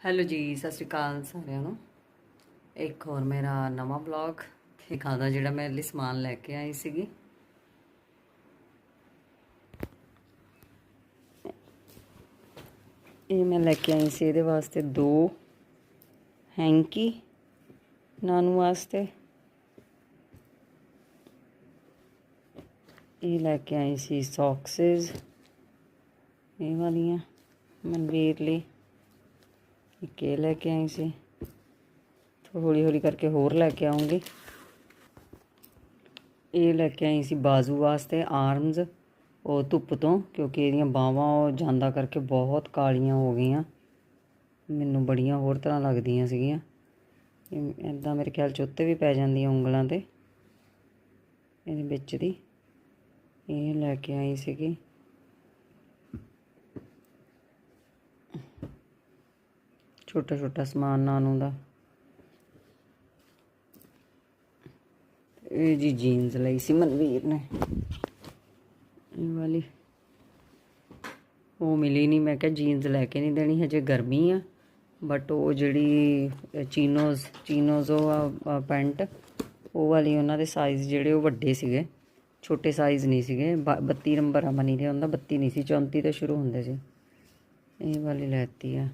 Hello ਜੀ, ਸਤਿ ਸ਼੍ਰੀ ਅਕਾਲ ਸਾਰਿਆਂ ਨੂੰ। ਇੱਕ ਹੋਰ ਮੇਰਾ ਨਵਾਂ ਬਲੌਗ ਦਾ ਜਿਹੜਾ ਮੈਂ ਲਈ ਸਮਾਨ ਲੈ ਕੇ ਆਈ ਸੀਗੀ। ਇਹ ਮੈਂ ਲੈ ਕੇ ਆਈ ਸੀ, ਇਹਦੇ ਵਾਸਤੇ ਦੋ ਹੈਂਕੀ ਨਾਨੂ ਵਾਸਤੇ। ਇਹ ਲੈ ਕੇ ਆਈ ਸੀ ਸੌਕਸਸ ਇਹ ਵਾਲੀਆਂ ਮਨਵੀਰ ਲਈ। ਇੱਕ ਇਹ ਲੈ ਕੇ ਆਈ ਸੀ। ਹੌਲੀ ਹੌਲੀ ਕਰਕੇ ਹੋਰ ਲੈ ਕੇ ਆਉਂਗੀ। ਇਹ ਲੈ ਕੇ ਆਈ ਸੀ ਬਾਜ਼ੂ ਵਾਸਤੇ ਆਰਮਸ ਉਹ ਧੁੱਪ ਤੋਂ, ਕਿਉਂਕਿ ਇਹਦੀਆਂ ਬਾਹਾਂ ਉਹ ਜਾਂਦਾ ਕਰਕੇ ਬਹੁਤ ਕਾਲੀਆਂ ਹੋ ਗਈਆਂ। ਮੈਨੂੰ ਬੜੀਆਂ ਹੋਰ ਤਰ੍ਹਾਂ ਲੱਗਦੀਆਂ ਸੀਗੀਆਂ। ਇਦਾਂ ਮੇਰੇ ਖਿਆਲ ਚ ਉੱਤੇ ਵੀ ਪੈ ਜਾਂਦੀਆਂ ਉਂਗਲਾਂ ਤੇ। ਇਹਦੇ ਵਿੱਚ ਦੀ ਇਹ ਲੈ ਕੇ ਆਈ ਸੀਗੀ। ਛੋਟਾ ਛੋਟਾ ਸਮਾਨ ਨਾਨੂ ਦਾ ਇਹ ਜੀ ਜੀਨਸ ਲਈ ਸੀ ਮਨਵੀਰ ਨੇ। ਇਹ ਵਾਲੀ। ਉਹ ਮਿਲੀ ਨਹੀਂ ਮੈਂ ਕਿਹਾ ਜੀਨਸ ਲੈ ਕੇ ਨਹੀਂ ਦੇਣੀ, ਹਜੇ ਗਰਮੀ ਆ। ਬਟ ਉਹ ਜਿਹੜੀ ਚੀਨੋਜ਼ ਚੀਨੋਜ਼ ਉਹ ਪੈਂਟ, ਉਹ ਵਾਲੀ ਉਹਨਾਂ ਦੇ ਸਾਈਜ਼ ਜਿਹੜੇ ਉਹ ਵੱਡੇ ਸੀਗੇ। ਛੋਟੇ ਸਾਈਜ਼ ਨਹੀਂ ਸੀਗੇ। 32 ਨੰਬਰ ਆ ਮਨੀ ਦੇ ਹੁੰਦਾ 32 ਨਹੀਂ ਸੀ 34 ਤੋਂ ਸ਼ੁਰੂ ਹੁੰਦੇ ਸੀ। ਇਹ ਵਾਲੀ ਲੈਤੀ ਆ।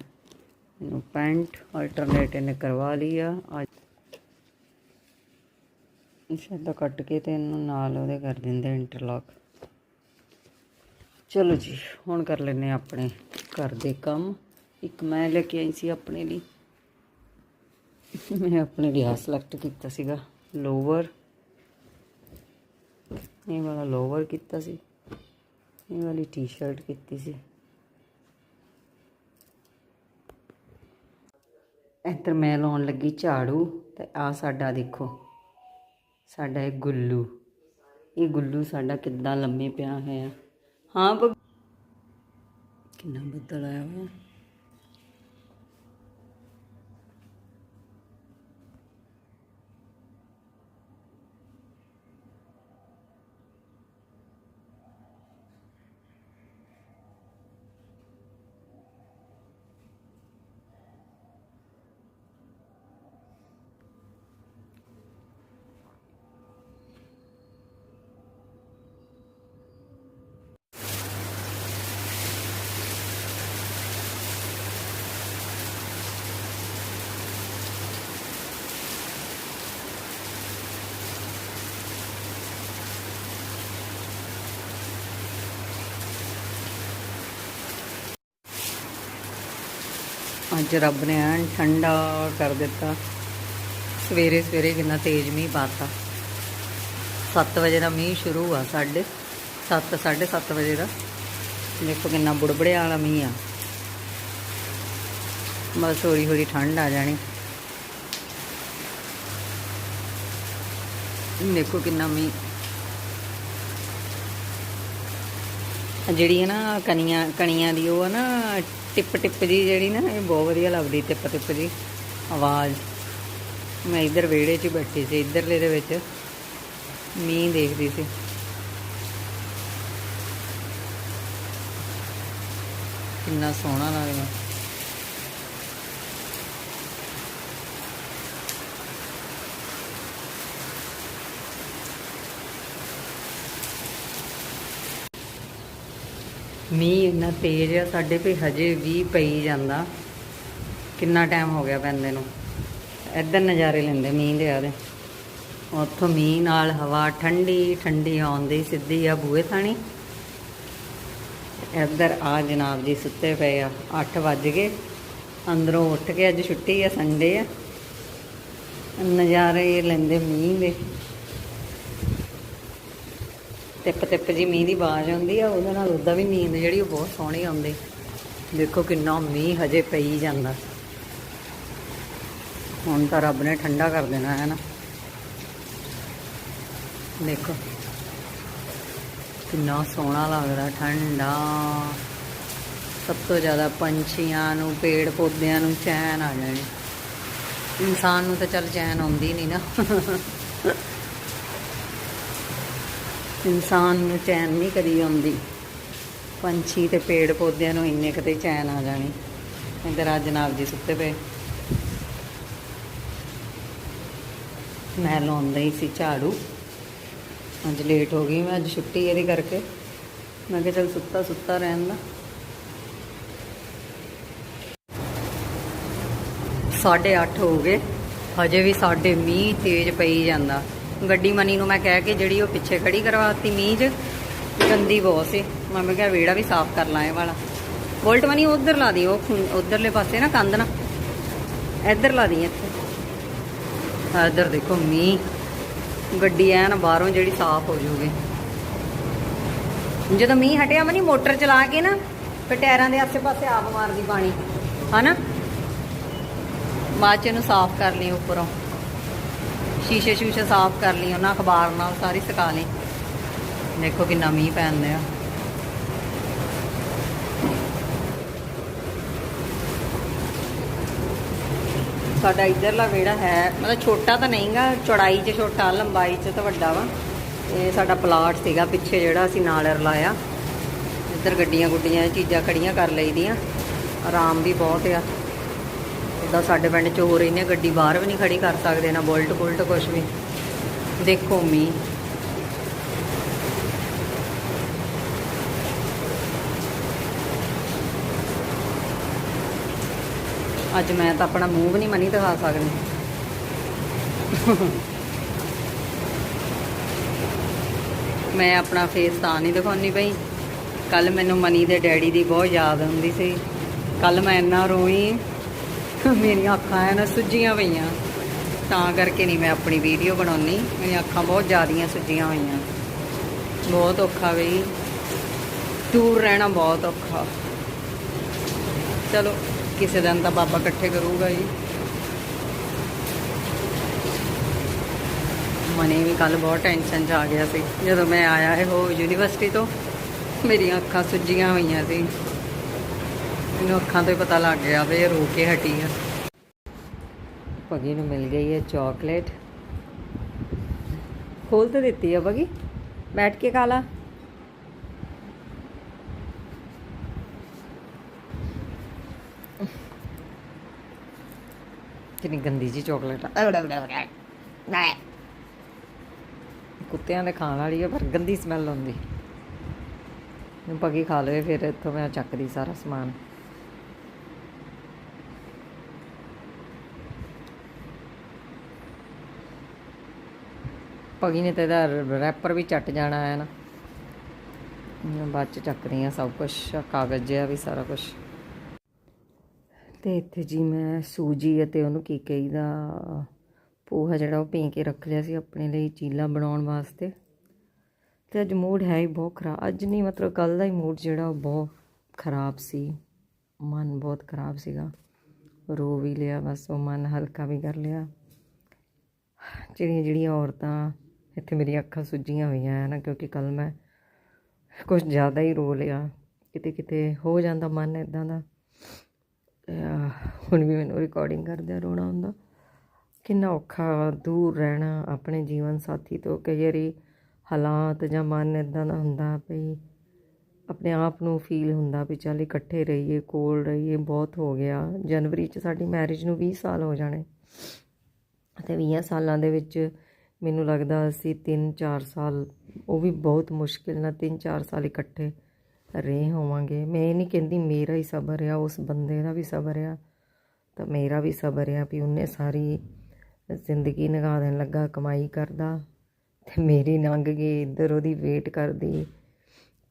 ਇਹਨੂੰ ਪੈਂਟ ਆਲਟਰਨੇਟ ਇਹਨੇ ਕਰਵਾ ਲਈ ਆ ਸ਼ਾਇਦ ਕੱਟ ਕੇ ਤੇ ਇਹਨੂੰ ਨਾਲ ਉਹਦੇ ਕਰ ਦਿੰਦੇ ਇੰਟਰਲੌਕ ਚਲੋ ਜੀ, ਹੁਣ ਕਰ ਲੈਨੇ ਆਪਣੇ ਘਰ ਦੇ ਕੰਮ। ਇੱਕ ਮੈਂ ਲੈ ਕੇ ਆਈ ਸੀ ਆਪਣੇ ਲਈ। ਮੈਂ ਆਪਣੇ ਲਈ ਆ ਸਿਲੈਕਟ ਕੀਤਾ ਸੀਗਾ ਲੋਵਰ ਇਹ ਵਾਲਾ ਲੋਵਰ ਕੀਤਾ ਸੀ। ਇਹ ਵਾਲੀ ਟੀ-ਸ਼ਰਟ ਕੀਤੀ ਸੀ। ਇੱਧਰ ਮੈਂ ਲਾਉਣ ਲੱਗੀ ਝਾੜੂ ਤੇ ਆ ਸਾਡਾ ਦੇਖੋ, ਸਾਡਾ ਇਹ ਗੁੱਲੂ। ਇਹ ਗੁੱਲੂ ਸਾਡਾ ਕਿੱਦਾਂ ਲੰਮੇ ਪਿਆ ਹੋਇਆ। ਹਾਂ ਕਿੰਨਾ ਬੱਦਲ ਆਇਆ ਹੋਇਆ ਅੱਜ ਰੱਬ ਨੇ ਐਨ ਠੰਡਾ ਕਰ ਦਿੱਤਾ। ਸਵੇਰੇ ਸਵੇਰੇ ਕਿੰਨਾ ਤੇਜ਼ ਮੀਂਹ ਪਾਤਾ। 7 ਵਜੇ ਦਾ ਮੀਂਹ ਸ਼ੁਰੂ ਆ ਸਾਡੇ। 7 7:30 ਵਜੇ ਦਾ। ਦੇਖੋ ਕਿੰਨਾ ਬੁੜਬੜਿਆ ਵਾਲਾ ਮੀਂਹ ਆ। ਬਸ ਹੌਲੀ ਹੌਲੀ ਠੰਡ ਆ ਜਾਣੀ। ਦੇਖੋ ਕਿੰਨਾ ਮੀਂਹ। ਆਹ ਜਿਹੜੀ ਹੈ ਨਾ ਕਣੀਆਂ ਕਣੀਆਂ ਦੀ ਉਹ ਆ ਨਾ ਟਿਪ ਟਿਪ ਜੀ ਜਿਹੜੀ ਨਾ, ਇਹ ਬਹੁਤ ਵਧੀਆ ਲੱਗਦੀ ਟਿਪ ਟਿਪ ਜੀ। ਆਵਾਜ਼। ਮੈਂ ਇੱਧਰ ਵਿਹੜੇ 'ਚ ਹੀ ਬੈਠੀ ਸੀ, ਇੱਧਰਲੇ ਦੇ ਵਿੱਚ। ਮੀਂਹ ਦੇਖਦੀ ਸੀ। ਕਿੰਨਾ ਸੋਹਣਾ ਲੱਗਦਾ। ਮੀਂਹ ਇੰਨਾ ਤੇਜ਼ ਆ, ਸਾਡੇ ਵੀ ਹਜੇ ਵੀ ਪਈ ਜਾਂਦਾ। ਕਿੰਨਾ ਟਾਈਮ ਹੋ ਗਿਆ ਪੈਂਦੇ ਨੂੰ। ਇੱਧਰ ਨਜ਼ਾਰੇ ਲੈਂਦੇ ਮੀਂਹ ਦੇ ਆਦੇ ਉੱਥੋਂ ਮੀਂਹ ਨਾਲ ਹਵਾ ਠੰਡੀ ਠੰਡੀ ਆਉਂਦੀ ਸਿੱਧੀ ਆ ਬੂਹੇ ਥਾਣੀ। ਇੱਧਰ ਆ ਜਨਾਬ ਜੀ ਸੁੱਤੇ ਪਏ ਆ 8 ਵੱਜ ਗਏ। ਅੰਦਰੋਂ ਉੱਠ ਕੇ ਅੱਜ ਛੁੱਟੀ ਆ ਸੰਡੇ ਆ। ਨਜ਼ਾਰੇ ਲੈਂਦੇ ਮੀਂਹ ਦੇ। ਟਿਪ ਟਿਪ ਜੀ ਮੀਂਹ ਦੀ ਆਵਾਜ਼ ਆਉਂਦੀ ਆ, ਉਹਦੇ ਨਾਲ ਉਹਦਾ ਵੀ ਨੀਂਦ ਜਿਹੜੀ ਉਹ ਬਹੁਤ ਸੋਹਣੀ ਆਉਂਦੀ। ਦੇਖੋ ਕਿੰਨਾ ਮੀਂਹ ਹਜੇ ਪਈ ਜਾਂਦਾ। ਹੁਣ ਤਾਂ ਰੱਬ ਨੇ ਠੰਡਾ ਕਰ ਦੇਣਾ, ਹੈ ਨਾ? ਦੇਖੋ। ਕਿੰਨਾ ਸੋਹਣਾ ਲੱਗਦਾ ਠੰਡਾ। ਸਭ ਤੋਂ ਜ਼ਿਆਦਾ ਪੰਛੀਆਂ ਨੂੰ ਪੇੜ ਪੌਦਿਆਂ ਨੂੰ ਚੈਨ ਆ ਜਾਣੀ। ਇਨਸਾਨ ਨੂੰ ਤਾਂ ਚੱਲ ਚੈਨ ਆਉਂਦੀ ਨਹੀਂ ਨਾ। ਇਨਸਾਨ ਨੂੰ ਚੈਨ ਨਹੀਂ ਕਦੀ ਆਉਂਦੀ। ਪੰਛੀ ਤੇ ਪੇੜ ਪੌਦਿਆਂ ਨੂੰ ਇੰਨੇ ਕਦੇ ਚੈਨ ਆ ਜਾਣੀ। ਇੱਧਰ ਆ ਜਨਾਬ ਜੀ ਸੁੱਤੇ ਪਏ। ਮੈਂ ਲਾਉਂਦਾ ਹੀ ਸੀ ਝਾੜੂ। ਅੱਜ ਲੇਟ ਹੋ ਗਈ ਮੈਂ, ਅੱਜ ਛੁੱਟੀ ਇਹਦੀ ਕਰਕੇ। ਮੈਂ ਕਿਹਾ ਚਲ ਸੁੱਤਾ ਸੁੱਤਾ ਰਹਿਣ ਦਾ। ਸਾਢੇ ਅੱਠ ਹੋ ਗਏ। ਹਜੇ ਵੀ ਸਾਡੇ ਮੀਂਹ ਤੇਜ਼ ਪਈ ਜਾਂਦਾ। ਗੱਡੀ ਮਨੀ ਨੂੰ ਮੈਂ ਕਹਿ ਕੇ ਜਿਹੜੀ ਉਹ ਪਿੱਛੇ ਖੜੀ ਕਰਵਾਤੀ ਮੀਂਹ 'ਚ, ਗੰਦੀ ਬਹੁਤ ਸੀ। ਮੈਂ ਕਿਹਾ ਵਿਹੜਾ ਵੀ ਸਾਫ਼ ਕਰ ਲਾਂ ਇਹ ਵਾਲਾ। ਵੋਲਟ ਮਨੀ ਉਧਰ ਲਾ ਦੀ, ਉਹ ਉਧਰਲੇ ਪਾਸੇ ਨਾ ਕੰਧ ਨਾ। ਇੱਧਰ ਲਾ ਦੀ ਇੱਥੇ। ਇੱਧਰ ਦੇਖੋ ਮੀਂਹ। ਗੱਡੀ ਐਨ ਬਾਹਰੋਂ ਜਿਹੜੀ ਸਾਫ਼ ਹੋ ਜੂਗੀ। ਜਦੋਂ ਮੀਂਹ ਹਟਿਆ ਮਨੀ ਮੋਟਰ ਚਲਾ ਕੇ ਨਾ, ਫਿਰ ਟਾਇਰਾਂ ਦੇ ਆਸੇ-ਪਾਸੇ ਆਪ ਮਾਰਦੀ ਪਾਣੀ। ਹਨਾ? ਬਾਅਦ ਚ ਇਹਨੂੰ ਸਾਫ਼ ਕਰ ਲਈ ਉੱਪਰੋਂ। ਸ਼ੀਸ਼ੇ ਸ਼ੂਸ਼ੇ ਸਾਫ਼ ਕਰ ਲਈ ਉਹਨਾਂ ਅਖਬਾਰ ਨਾਲ ਸਾਰੀ ਸੁਕਾ ਲਈ। ਦੇਖੋ ਕਿੰਨਾ ਮੀਂਹ ਪੈਂਦਾ ਆ ਸਾਡਾ ਇਧਰਲਾ ਵਿਹੜਾ ਹੈ, ਮਤਲਬ ਛੋਟਾ ਤਾਂ ਨਹੀਂਗਾ, ਚੌੜਾਈ 'ਚ ਛੋਟਾ, ਲੰਬਾਈ 'ਚ ਤਾਂ ਵੱਡਾ ਵਾ। ਇਹ ਸਾਡਾ ਪਲਾਟ ਸੀਗਾ ਪਿੱਛੇ ਜਿਹੜਾ ਅਸੀਂ ਨਾਲ ਰਲਾਇਆ। ਇੱਧਰ ਗੱਡੀਆਂ ਗੁੱਡੀਆਂ ਚੀਜ਼ਾਂ ਖੜੀਆਂ ਕਰ ਲਈਦੀਆਂ। ਆਰਾਮ ਵੀ ਬਹੁਤ ਆ। ਉਦਾਂ ਸਾਡੇ ਪਿੰਡ 'ਚ ਹੋ ਰਹੀ ਨੇ ਗੱਡੀ ਬਾਹਰ ਵੀ ਨਹੀਂ ਖੜੀ ਕਰ ਸਕਦੇ, ਨਾ ਬੁਲਟ ਬੁਲਟ ਕੁਛ ਵੀ। ਦੇਖੋ ਮੀ ਅੱਜ ਮੈਂ ਤਾਂ ਆਪਣਾ ਮੂੰਹ ਵੀ ਨਹੀਂ ਮਨੀ ਦਿਖਾ ਸਕਦੀ। ਮੈਂ ਆਪਣਾ ਫੇਸ ਤਾਂ ਨਹੀਂ ਦਿਖਾਉਣੀ ਪਈ। ਕੱਲ ਮੈਨੂੰ ਮਨੀ ਦੇ ਡੈਡੀ ਦੀ ਬਹੁਤ ਯਾਦ ਆਉਂਦੀ ਸੀ। ਕੱਲ ਮੈਂ ਇੰਨਾ ਰੋਈ। ਮੇਰੀਆਂ ਅੱਖਾਂ ਐਨ ਸੁੱਜੀਆਂ ਪਈਆਂ। ਤਾਂ ਕਰਕੇ ਨਹੀਂ ਮੈਂ ਆਪਣੀ ਵੀਡੀਓ ਬਣਾਉਣੀ ਮੇਰੀਆਂ ਅੱਖਾਂ ਬਹੁਤ ਜ਼ਿਆਦੀਆਂ ਸੁੱਜੀਆਂ ਹੋਈਆਂ। ਬਹੁਤ ਔਖਾ ਬਈ। ਦੂਰ ਰਹਿਣਾ ਬਹੁਤ ਔਖਾ। ਚਲੋ, ਕਿਸੇ ਦਿਨ ਤਾਂ ਬਾਬਾ ਇਕੱਠੇ ਕਰੂਗਾ ਜੀ। ਮਨੇ ਵੀ ਕੱਲ ਬਹੁਤ ਟੈਨਸ਼ਨ ਚ ਆ ਗਿਆ ਸੀ। ਜਦੋਂ ਮੈਂ ਆਇਆ ਇਹ ਉਹ ਯੂਨੀਵਰਸਿਟੀ ਤੋਂ, ਮੇਰੀਆਂ ਅੱਖਾਂ ਸੁੱਜੀਆਂ ਹੋਈਆਂ ਸੀ। ਮੈਨੂੰ ਅੱਖਾਂ ਤੋਂ ਹੀ ਪਤਾ ਲੱਗ ਗਿਆ ਵੀ ਇਹ ਰੋ ਕੇ ਹਟੀ ਆ। ਪਗੀ ਨੂੰ ਮਿਲ ਗਈ ਹੈ ਚਾਕਲੇਟ ਖੋਲ ਤੇ ਦਿੱਤੀ ਆ ਪਗੀ ਬੈਠ ਕੇ ਖਾ ਲਾ। ਕਿੰਨੀ ਗੰਦੀ ਜੀ ਚਾਕਲੇਟ ਆ। ਕੁੱਤਿਆਂ ਦੇ ਖਾਣ ਵਾਲੀ ਹੈ ਪਰ ਗੰਦੀ ਸਮੈਲ ਆਉਂਦੀ। ਨੂੰ ਪਗੀ ਖਾ ਲਵੇ ਫਿਰ, ਇੱਥੋਂ ਮੈਂ ਚੱਕਦੀ ਸਾਰਾ ਸਮਾਨ। ਪਗੀ ਨੇ ਤੇ ਇਹਦਾ ਰੈਪਰ ਵੀ ਚੱਟ ਜਾਣਾ ਹੈ ਨਾ। ਬਾਅਦ ਚ ਚੱਕਦੀ ਆ ਸਭ ਕੁਝ ਕਾਗਜ਼ ਜਿਹਾ ਵੀ ਸਾਰਾ ਕੁਝ ਤੇ ਇੱਥੇ ਜੀ ਮੈਂ ਸੂਜੀ ਅਤੇ ਉਹਨੂੰ ਕੀ ਕਹੀਦਾ, ਪੋਹਾ ਜਿਹੜਾ ਉਹ ਭੇਂ ਕੇ ਰੱਖ ਲਿਆ ਸੀ ਆਪਣੇ ਲਈ ਚੀਲਾ ਬਣਾਉਣ ਵਾਸਤੇ। ਤੇ ਅੱਜ ਮੂਡ ਹੈ ਹੀ ਬਹੁਤ ਖਰਾਬ, ਅੱਜ ਨਹੀਂ ਮਤਲਬ ਕੱਲ ਦਾ ਹੀ ਮੂਡ ਜਿਹੜਾ ਉਹ ਬਹੁਤ ਖਰਾਬ ਸੀ। ਮਨ ਬਹੁਤ ਖਰਾਬ ਸੀਗਾ। ਰੋ ਵੀ ਲਿਆ ਬਸ, ਉਹ ਮਨ ਹਲਕਾ ਵੀ ਕਰ ਲਿਆ। ਜਿਹੜੀਆਂ ਜਿਹੜੀਆਂ ਔਰਤਾਂ ਇੱਥੇ ਮੇਰੀਆਂ ਅੱਖਾਂ ਸੁੱਜੀਆਂ ਹੋਈਆਂ ਹੈ ਨਾ, ਕਿਉਂਕਿ ਕੱਲ ਮੈਂ ਕੁਝ ਜ਼ਿਆਦਾ ਹੀ ਰੋ ਲਿਆ। ਕਿਤੇ ਕਿਤੇ ਹੋ ਜਾਂਦਾ ਮਨ ਇਦਾਂ ਦਾ। ਹੁਣ ਵੀ ਮੈਨੂੰ ਰਿਕਾਰਡਿੰਗ ਕਰਦਿਆਂ ਰੋਣਾ ਹੁੰਦਾ। ਕਿੰਨਾ ਔਖਾ ਦੂਰ ਰਹਿਣਾ ਆਪਣੇ ਜੀਵਨ ਸਾਥੀ ਤੋਂ, ਕਈ ਵਾਰੀ ਹਾਲਾਤ ਜਾਂ ਮਨ ਇਦਾਂ ਦਾ ਹੁੰਦਾ ਵੀ ਆਪਣੇ ਆਪ ਨੂੰ ਫੀਲ ਹੁੰਦਾ ਵੀ ਚੱਲ ਇਕੱਠੇ ਰਹੀਏ, ਕੋਲ ਰਹੀਏ, ਬਹੁਤ ਹੋ ਗਿਆ। ਜਨਵਰੀ 'ਚ ਸਾਡੀ ਮੈਰਿਜ ਨੂੰ 20 ਸਾਲ ਹੋ ਜਾਣੇ। ਅਤੇ 20 ਸਾਲਾਂ ਦੇ ਵਿੱਚ ਮੈਨੂੰ ਲੱਗਦਾ ਅਸੀਂ 3-4 ਸਾਲ, ਉਹ ਵੀ ਬਹੁਤ ਮੁਸ਼ਕਿਲ ਨਾਲ 3-4 ਸਾਲ ਇਕੱਠੇ ਰਹੇ ਹੋਵਾਂਗੇ। ਮੈਂ ਇਹ ਨਹੀਂ ਕਹਿੰਦੀ ਮੇਰਾ ਹੀ ਸਬਰ ਆ, ਉਸ ਬੰਦੇ ਦਾ ਵੀ ਸਬਰ ਆ, ਤਾਂ ਮੇਰਾ ਵੀ ਸਬਰ ਆ ਵੀ ਉਹਨੇ ਸਾਰੀ ਜ਼ਿੰਦਗੀ ਨਿਗਾਹ ਦੇਣ ਲੱਗਾ, ਕਮਾਈ ਕਰਦਾ ਤੇ ਮੇਰੀ ਲੰਘ ਗਈ, ਇੱਧਰ ਉਹਦੀ ਵੇਟ ਕਰਦੀ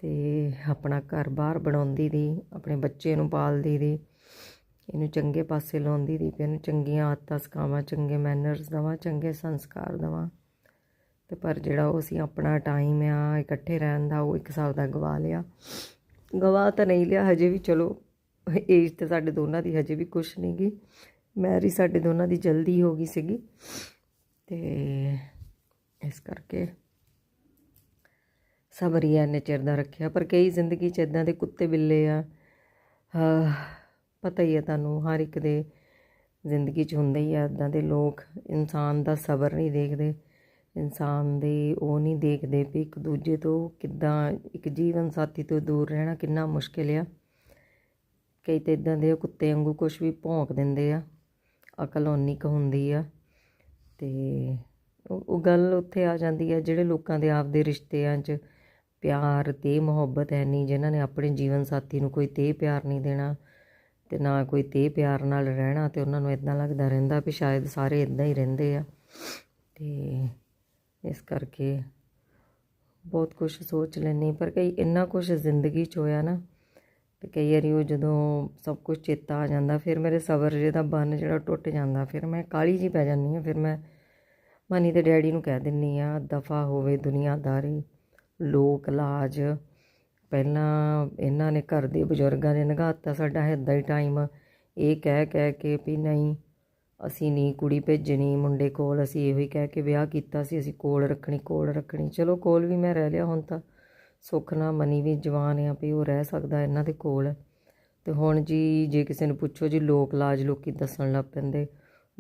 ਤੇ ਆਪਣਾ ਘਰ ਬਾਹਰ ਬਣਾਉਂਦੀ ਦੀ ਆਪਣੇ ਬੱਚੇ ਨੂੰ ਪਾਲਦੀ ਦੀ ਇਹਨੂੰ ਚੰਗੇ ਪਾਸੇ ਲਾਉਂਦੀ ਦੀ ਵੀ ਇਹਨੂੰ ਚੰਗੀਆਂ ਆਦਤਾਂ ਸਿਖਾਵਾਂ, ਚੰਗੇ ਮੈਨਰਸ ਦਵਾਂ, ਚੰਗੇ ਸੰਸਕਾਰ ਦਵਾਂ। ਤੇ ਪਰ ਜਿਹੜਾ ਉਹ ਅਸੀਂ ਆਪਣਾ ਟਾਈਮ ਆ, ਇਕੱਠੇ ਰਹਿਣ ਦਾ, ਉਹ ਇੱਕ ਸਾਲ ਦਾ ਗਵਾ ਲਿਆ। ਗਵਾ ਤਾਂ ਨਹੀਂ ਲਿਆ, ਹਜੇ ਵੀ ਚਲੋ ਏਜ ਤੇ ਸਾਡੇ ਦੋਨਾਂ ਦੀ ਹਜੇ ਵੀ ਕੁਛ ਨਹੀਂ ਗਈ ਮੈਰਿਜ ਸਾਡੇ ਦੋਨਾਂ ਦੀ ਜਲਦੀ ਹੋ ਗਈ ਸੀਗੀ। ਤੇ ਇਸ ਕਰਕੇ ਸਬਰ ਹੀ ਇੰਨੇ ਚਿਰ ਦਾ ਰੱਖਿਆ। ਪਰ ਕਈ ਜ਼ਿੰਦਗੀ 'ਚ ਇਦਾਂ ਦੇ ਕੁੱਤੇ ਬਿੱਲੇ ਆ ਪਤਾ ਹੀ ਹੈ ਤੁਹਾਨੂੰ, ਹਰ ਇੱਕ ਦੇ ਜ਼ਿੰਦਗੀ 'ਚ ਹੁੰਦੇ ਹੀ ਆ ਇਦਾਂ ਦੇ ਲੋਕ, ਇਨਸਾਨ ਦਾ ਸਬਰ ਨਹੀਂ ਦੇਖਦੇ। ਇਨਸਾਨ ਦੇ ਉਹ ਨਹੀਂ ਦੇਖਦੇ ਵੀ ਇੱਕ ਦੂਜੇ ਤੋਂ ਕਿੱਦਾਂ, ਇੱਕ ਜੀਵਨ ਸਾਥੀ ਤੋਂ ਦੂਰ ਰਹਿਣਾ ਕਿੰਨਾ ਮੁਸ਼ਕਿਲ ਆ। ਕਈ ਤਾਂ ਇਦਾਂ ਦੇ ਕੁੱਤੇ ਵਾਂਗੂ ਕੁਝ ਵੀ ਭੌਂਕ ਦਿੰਦੇ ਆ, ਅਕਲ ਓਨੀ ਕੁ ਹੁੰਦੀ ਆ। ਤੇ ਉਹ ਗੱਲ ਉੱਥੇ ਆ ਜਾਂਦੀ ਆ, ਜਿਹੜੇ ਲੋਕਾਂ ਦੇ ਆਪਦੇ ਰਿਸ਼ਤਿਆਂ 'ਚ ਪਿਆਰ ਤੇ ਮੁਹੱਬਤ ਹੈ ਨਹੀਂ ਜਿਨ੍ਹਾਂ ਨੇ ਆਪਣੇ ਜੀਵਨ ਸਾਥੀ ਨੂੰ ਕੋਈ ਤੇ ਪਿਆਰ ਨਹੀਂ ਦੇਣਾ ਤੇ ਨਾ ਕੋਈ ਤੇ ਪਿਆਰ ਨਾਲ ਰਹਿਣਾ ਤੇ ਉਹਨਾਂ ਨੂੰ ਇਦਾਂ ਲੱਗਦਾ ਰਹਿੰਦਾ ਵੀ ਸ਼ਾਇਦ ਸਾਰੇ ਇਦਾਂ ਹੀ ਰਹਿੰਦੇ ਆ। ਤੇ ਇਸ ਕਰਕੇ ਬਹੁਤ ਕੁਝ ਸੋਚ ਲੈਂਦੀ ਪਰ ਕਈ ਇੰਨਾ ਕੁਝ ਜ਼ਿੰਦਗੀ 'ਚ ਹੋਇਆ ਨਾ ਤੇ ਕਈ ਵਾਰੀ ਉਹ ਜਦੋਂ ਸਭ ਕੁਝ ਚੇਤਾ ਆ ਜਾਂਦਾ, ਫਿਰ ਮੇਰੇ ਸਬਰ ਜਿਹਦਾ ਬੰਨ ਜਿਹੜਾ ਟੁੱਟ ਜਾਂਦਾ, ਫਿਰ ਮੈਂ ਕਾਲੀ ਜੀ ਪੈ ਜਾਂਦੀ ਹਾਂ। ਫਿਰ ਮੈਂ ਮਨੀ ਤੇ ਡੈਡੀ ਨੂੰ ਕਹਿ ਦਿੰਨੀ ਆ ਦਫਾ ਹੋਵੇ ਦੁਨੀਆਦਾਰੀ, ਲੋਕ ਲਾਜ। ਪਹਿਲਾਂ ਇਹਨਾਂ ਨੇ ਘਰ ਦੇ ਬਜ਼ੁਰਗਾਂ ਨੇ ਨਗਾਤਾ, ਸਾਡਾ ਇੱਦਾਂ ਹੀ ਟਾਈਮ ਇਹ ਕਹਿ ਕਹਿ ਕੇ ਵੀ ਨਹੀਂ ਅਸੀਂ ਨਹੀਂ, ਕੁੜੀ ਭੇਜਣੀ, ਮੁੰਡੇ ਕੋਲ ਅਸੀਂ ਇਹੋ ਹੀ ਕਹਿ ਕੇ ਵਿਆਹ ਕੀਤਾ ਸੀ, ਅਸੀਂ ਕੋਲ ਰੱਖਣੀ ਕੋਲ ਰੱਖਣੀ। ਚਲੋ ਕੋਲ ਵੀ ਮੈਂ ਰਹਿ ਲਿਆ ਹੁਣ ਤਾਂ। ਸੁੱਖ ਨਾਲ ਮਨੀ ਵੀ ਜਵਾਨ ਆ ਵੀ ਉਹ ਰਹਿ ਸਕਦਾ ਇਹਨਾਂ ਦੇ ਕੋਲ। ਤੇ ਹੁਣ ਜੀ, ਜੇ ਕਿਸੇ ਨੂੰ ਪੁੱਛੋ ਜੀ ਲੋਕ ਲਾਜ ਲੋਕੀ ਦੱਸਣ ਲੱਗ ਪੈਂਦੇ।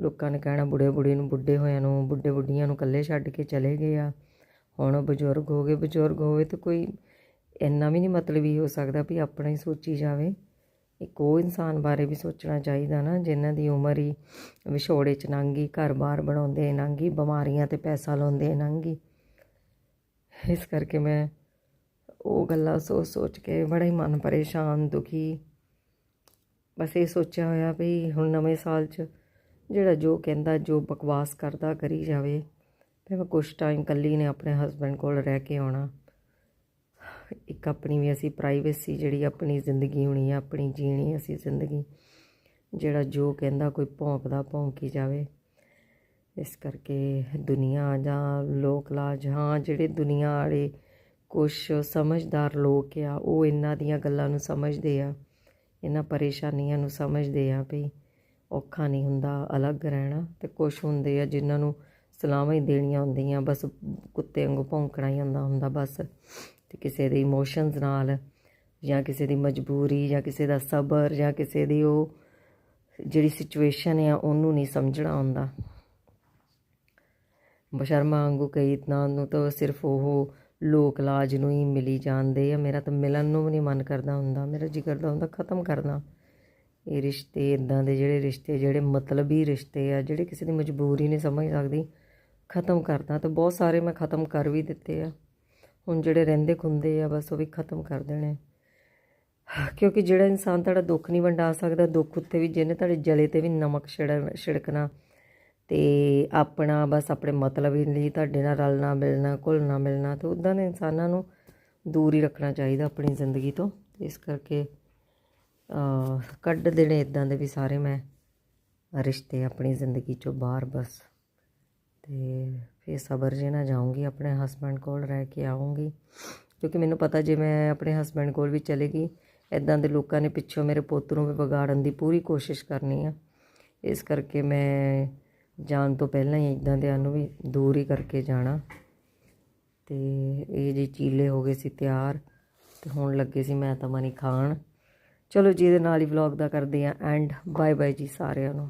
ਲੋਕਾਂ ਨੇ ਕਹਿਣਾ ਬੁੜੇ ਬੁੜੀ ਨੂੰ, ਬੁੱਢੇ ਹੋਇਆਂ ਨੂੰ, ਬੁੱਢੇ ਬੁੱਢੀਆਂ ਨੂੰ ਇਕੱਲੇ ਛੱਡ ਕੇ ਚਲੇ ਗਏ ਆ। ਹੁਣ ਉਹ ਬਜ਼ੁਰਗ ਹੋ ਗਏ, ਬਜ਼ੁਰਗ ਹੋਵੇ ਤਾਂ ਕੋਈ ਇੰਨਾ ਵੀ ਨਹੀਂ ਮਤਲਬ ਹੀ ਹੋ ਸਕਦਾ ਵੀ ਆਪਣਾ ਹੀ ਸੋਚੀ ਜਾਵੇ। ਇੱਕ ਉਹ ਇਨਸਾਨ ਬਾਰੇ ਵੀ ਸੋਚਣਾ ਚਾਹੀਦਾ ਨਾ, ਜਿਨ੍ਹਾਂ ਦੀ ਉਮਰ ਹੀ ਵਿਛੋੜੇ ਚ ਲੰਘੀ ਘਰ-ਬਾਰ ਬਣਾਉਂਦੇ ਲੰਘੀ ਬਿਮਾਰੀਆਂ ਤੇ ਪੈਸਾ ਲਾਉਂਦੇ ਲੰਘੀ ਇਸ ਕਰਕੇ ਮੈਂ ਉਹ ਗੱਲਾਂ ਸੋਚ ਸੋਚ ਕੇ ਬੜਾ ਹੀ ਮਨ ਪਰੇਸ਼ਾਨ, ਦੁਖੀ। ਬਸ ਇਹ ਸੋਚਿਆ ਹੋਇਆ ਵੀ ਹੁਣ ਨਵੇਂ ਸਾਲ 'ਚ ਜਿਹੜਾ ਜੋ ਕਹਿੰਦਾ, ਜੋ ਬਕਵਾਸ ਕਰਦਾ ਕਰੀ ਜਾਵੇ, ਤੇ ਮੈਂ ਕੁਝ ਟਾਈਮ ਕੱਲੀ ਨੇ ਆਪਣੇ ਹਸਬੰਡ ਕੋਲ ਰਹਿ ਕੇ ਆਉਣਾ। ਇੱਕ ਆਪਣੀ ਵੀ ਅਸੀਂ ਪ੍ਰਾਈਵੇਸੀ ਜਿਹੜੀ ਆਪਣੀ ਜ਼ਿੰਦਗੀ ਹੋਣੀ ਆ, ਆਪਣੀ ਜੀਣੀ ਅਸੀਂ ਜ਼ਿੰਦਗੀ, ਜਿਹੜਾ ਜੋ ਕਹਿੰਦਾ ਕੋਈ ਭੌਂਕਦਾ ਭੌਂਕੀ ਜਾਵੇ। ਇਸ ਕਰਕੇ ਦੁਨੀਆ ਜਾਂ ਲੋਕ ਲਾਜ, ਹਾਂ, ਜਿਹੜੇ ਦੁਨੀਆ ਵਾਲੇ ਕੁਛ ਸਮਝਦਾਰ ਲੋਕ ਆ, ਉਹ ਇਹਨਾਂ ਦੀਆਂ ਗੱਲਾਂ ਨੂੰ ਸਮਝਦੇ ਆ, ਇਹਨਾਂ ਪਰੇਸ਼ਾਨੀਆਂ ਨੂੰ ਸਮਝਦੇ ਆ ਵੀ ਔਖਾ ਨਹੀਂ ਹੁੰਦਾ, ਅਲੱਗ ਰਹਿਣਾ ਤੇ ਕੁਛ ਹੁੰਦੇ ਆ ਜਿਨ੍ਹਾਂ ਨੂੰ ਸਲਾਹਾਂ ਹੀ ਦੇਣੀਆਂ ਹੁੰਦੀਆਂ, ਬਸ ਕੁੱਤੇ ਵਾਂਗੂ ਭੌਂਕਣਾ ਹੀ ਹੁੰਦਾ ਹੁੰਦਾ, ਬਸ। ਤੇ ਕਿਸੇ ਦੇ ਇਮੋਸ਼ਨਸ ਨਾਲ, ਜਾਂ ਕਿਸੇ ਦੀ ਮਜਬੂਰੀ, ਜਾਂ ਕਿਸੇ ਦਾ ਸਬਰ, ਜਾਂ ਕਿਸੇ ਦੀ ਉਹ ਜਿਹੜੀ ਸਿਚੁਏਸ਼ਨ ਆ, ਉਹਨੂੰ ਨਹੀਂ ਸਮਝਣਾ ਹੁੰਦਾ ਬਸ਼ਰਮਾ ਵਾਂਗੂ ਕਈ ਤਾਂ ਨੂੰ ਤਾਂ ਸਿਰਫ ਉਹ ਲੋਕ ਲਾਜ ਨੂੰ ਹੀ ਮਿਲੀ ਜਾਂਦੇ ਆ। ਮੇਰਾ ਤਾਂ ਮਿਲਣ ਨੂੰ ਵੀ ਨਹੀਂ ਮਨ ਕਰਦਾ ਹੁੰਦਾ। ਮੇਰਾ ਜੀ ਕਰਦਾ ਹੁੰਦਾ ਖਤਮ ਕਰਨਾ। ਇਹ ਰਿਸ਼ਤੇ ਇਦਾਂ ਦੇ ਜਿਹੜੇ ਰਿਸ਼ਤੇ, ਜਿਹੜੇ ਮਤਲਬੀ ਰਿਸ਼ਤੇ ਆ, ਜਿਹੜੇ ਕਿਸੇ ਦੀ ਮਜਬੂਰੀ ਨਹੀਂ ਸਮਝ ਸਕਦੀ, ਖਤਮ ਕਰਦਾ। ਤਾਂ ਬਹੁਤ ਸਾਰੇ ਮੈਂ ਖਤਮ ਕਰ ਵੀ ਦਿੱਤੇ ਆ। ਹੁਣ ਜਿਹੜੇ ਰਹਿੰਦੇ ਖੁੰਦੇ ਆ, ਬਸ ਉਹ ਵੀ ਖਤਮ ਕਰ ਦੇਣੇ। ਕਿਉਂਕਿ ਜਿਹੜਾ ਇਨਸਾਨ ਤੁਹਾਡਾ ਦੁੱਖ ਨਹੀਂ ਵੰਡਾ ਸਕਦਾ, ਦੁੱਖ ਉੱਤੇ ਵੀ ਜਿਹਨੇ ਤੁਹਾਡੇ ਜਲੇ ਤੇ ਵੀ ਨਮਕ ਛਿੜ, ਛਿੜਕਣਾ। ਤੇ ਆਪਣਾ ਬਸ ਆਪਣੇ ਮਤਲਬ ਹੀ ਲਈ ਤੁਹਾਡੇ ਨਾਲ ਰਲਣਾ, ਮਿਲਣਾ, ਘੁਲਣਾ, ਮਿਲਣਾ, ਤੇ ਉਦਾਂ ਦੇ ਇਨਸਾਨਾਂ ਨੂੰ ਦੂਰ ਹੀ ਰੱਖਣਾ ਚਾਹੀਦਾ ਆਪਣੀ ਜ਼ਿੰਦਗੀ ਤੋਂ। ਇਸ ਕਰਕੇ ਕੱਢ ਦੇਣੇ ਇਦਾਂ ਦੇ ਵੀ ਸਾਰੇ ਮੈਂ ਰਿਸ਼ਤੇ ਆਪਣੀ ਜ਼ਿੰਦਗੀ ਚੋਂ ਬਾਹਰ ਬਸ। ਤੇ ਫਿਰ ਸਬਰ ਜੇ ਨਾ ਜਾਊਂਗੀ, ਆਪਣੇ ਹਸਬੰਡ ਕੋਲ ਰਹਿ ਕੇ ਆਉਂਗੀ ਕਿਉਂਕਿ ਮੈਨੂੰ ਪਤਾ ਜੇ ਮੈਂ ਆਪਣੇ ਹਸਬੰਡ ਕੋਲ ਵੀ ਚਲੇਗੀ ਇਦਾਂ ਦੇ ਲੋਕਾਂ ਨੇ ਪਿੱਛੋਂ ਮੇਰੇ ਪੁੱਤ ਨੂੰ ਵੀ ਵਿਗਾੜਨ ਦੀ ਪੂਰੀ ਕੋਸ਼ਿਸ਼ ਕਰਨੀ ਆ। ਇਸ ਕਰਕੇ ਮੈਂ ਜਾਣ ਤੋਂ ਪਹਿਲਾਂ ਹੀ ਇਦਾਂ ਦੇ ਨੂੰ ਵੀ ਦੂਰ ਹੀ ਕਰਕੇ ਜਾਣਾ। ਤੇ ਇਹ ਜੀ ਚੀਲੇ ਹੋ ਗਏ ਸੀ ਤਿਆਰ, ਤੇ ਹੁਣ ਲੱਗੇ ਸੀ ਮੈਂ ਤਾਂ ਮਨੀ ਖਾਣ। ਚਲੋ ਜੀ, ਇਹਦੇ ਨਾਲ ਹੀ ਵਲੌਗ ਦਾ ਕਰਦੇ ਆ ਐਂਡ ਬਾਏ ਬਾਏ ਜੀ ਸਾਰਿਆਂ ਨੂੰ।